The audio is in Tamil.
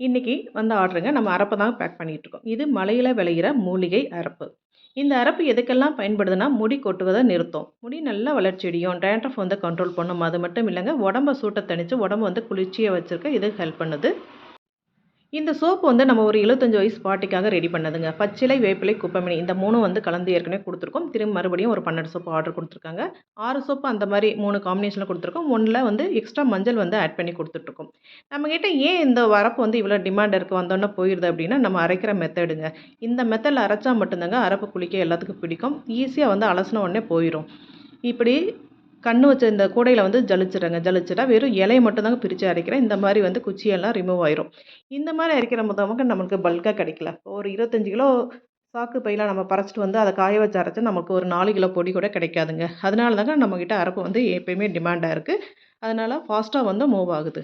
இன்றைக்கி வந்த ஆர்டருங்க நம்ம அரப்பை தான் பேக் பண்ணிகிட்ருக்கோம் இது மலையில் விளையிற மூலிகை அரப்பு. இந்த அரப்பு எதுக்கெல்லாம் பயன்படுதுன்னா முடி கொட்டுவதை நிறுத்தும். முடி நல்லா வளர்ச்சியடையும் டேண்ட்ரஃப் வந்து கண்ட்ரோல் பண்ணும். அது மட்டும் இல்லைங்க உடம்ப சூட்டை தணித்து உடம்பு வந்து குளிர்ச்சியை வச்சுருக்க. இது ஹெல்ப் பண்ணுது. இந்த சோப்பு வந்து நம்ம ஒரு எழுபத்தஞ்சு வயசு பாட்டிக்காக ரெடி பண்ணதுங்க. பச்சிலை வேப்பிலை குப்பமணி இந்த மூணும் வந்து கலந்து ஏற்கனவே கொடுத்துருக்கோம். திரும்ப மறுபடியும் ஒரு பன்னெண்டு சோப்பு ஆர்டர் கொடுத்துருக்காங்க. ஆறு சோப்பு அந்த மாதிரி மூணு காம்பினேஷனில் கொடுத்துருக்கோம். ஒன்றில் வந்து எக்ஸ்ட்ரா மஞ்சள் வந்து ஆட் பண்ணி கொடுத்துட்ருக்கோம். நம்மக்கிட்ட ஏன் இந்த வரப்பு வந்து இவ்வளோ டிமாண்ட் இருக்குது வந்தோன்னே போயிடுது அப்படின்னா நம்ம அரைக்கிற மெத்தடுங்க இந்த மெத்தடில் அரைச்சா மட்டும்தாங்க அரப்பு குளிக்க எல்லாத்துக்கும் பிடிக்கும். ஈஸியாக வந்து அலசின உடனே போயிடும் இப்படி கண்ணு வச்ச இந்த கூடையில் வந்து ஜலிச்சிடுறேங்க. ஜலிச்சிட்டா வெறும் இலையை மட்டும்தாங்க பிரித்து அரைக்கிறேன். இந்த மாதிரி வந்து குச்சியெல்லாம் ரிமூவ் ஆயிரும். இந்த மாதிரி அரைக்கிற போது நமக்கு பல்காக கிடைக்கல. ஒரு இருபத்தஞ்சி கிலோ சாக்கு பையில் நம்ம பறைச்சிட்டு வந்து அதை காய வச்சு அரைச்சா நமக்கு ஒரு நாலு கிலோ பொடி கூட கிடைக்காதுங்க. அதனால தாங்க நம்மக்கிட்ட அரப்பு வந்து எப்பயுமே டிமாண்டாக இருக்குது அதனால் ஃபாஸ்ட்டாக வந்து மூவ் ஆகுது.